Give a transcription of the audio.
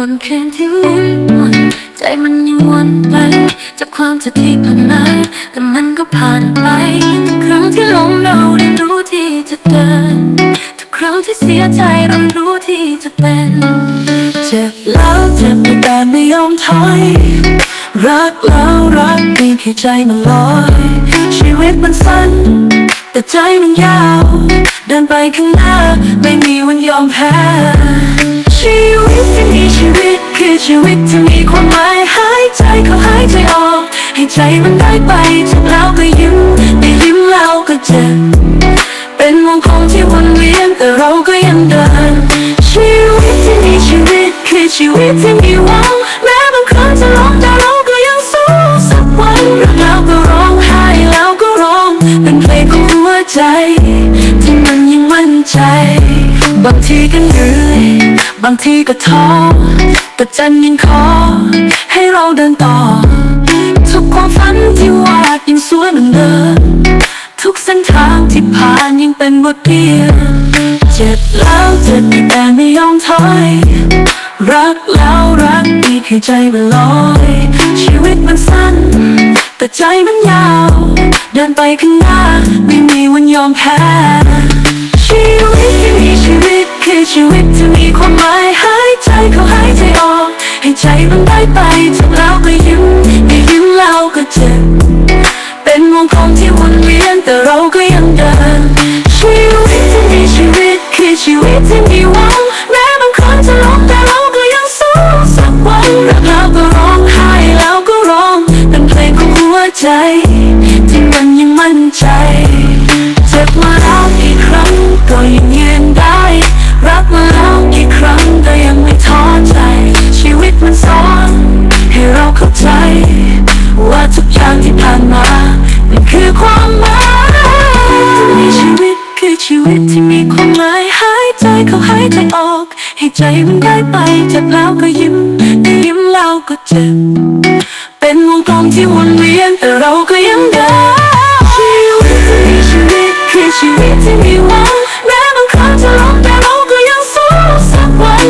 วันคืนที่มุ่นมนใจมันยังวนไปจากความที่ที่ผ่านมาแต่มันก็ผ่านไปทุกครั้งที่ลงเราเรียนรู้ที่จะเดินทุกครั้งที่เสียใจเรารู้ที่จะเป็นเจ็บแล้วเจ็บแต่ไม่ยอมถอยรักแล้วรักเพีแค่ใจมันลอยชีวิตมันสั้น แต่ใจมันยาว เดินไปข้างหน้า ไม่มีวันยอมแพ้ ชีวิตที่มีความหมายหายใจเข้าหายใจออก ให้ใจมันได้ไปจ็บแล้วก็ยิ้มได้ยิ้มแล้วก็เจ็บเป็นวงของที่วนเวียนแต่เราก็ยังเดิน ชีวิตที่มีชีวิตคือชีวิตที่มีหวังแม้บางครั้งจะร้องแต่เราก็ยังสู้สักวันรักแล้วก็ร้องไห้แล้วก็ร้อง เป็นเพลงของหัวใจ ที่มันยังมั่นใจ บางทีก็เหนื่อยบางทีก็ท้อ แต่ใจยังขอ ให้เราเดินต่อ ทุกความฝันที่วาดยังสวยเหมือนเดิมทุกเส้นทางที่ผ่านยังเป็นบทเรียนเจ็บแล้วเจ็บอีกแต่ไม่ยอมถอย รักแล้วรักอีกให้ใจมันลอยชีวิตมันสั้น แต่ใจมันยาว เดินไปข้างหน้าไม่มีวันยอมแพ้ชีวิตที่มีชีวิตคือชีวิตที่มีความหมาย ให้ใจมันได้ไปเจ็บแล้วก็ยิ้มได้ยิ้มแล้วก็เจ็บเป็นวงกลมที่วนเวียนแต่เราก็ยังเดินชีวิตที่มีชีวิตคือชีวิตที่มีหวัง ใจออก ให้ใจมันได้ไปเจ็บแล้วก็ยิ้มได้ยิ้มแล้วก็เจ็บ เป็นวงกลมที่วนเวียนแต่เราก็ยังเดินชีวิตที่มีชีวิตคือชีวิตที่มีหวังแม้บางครั้งจะล้มแต่เราก็ยังสู้สักวัน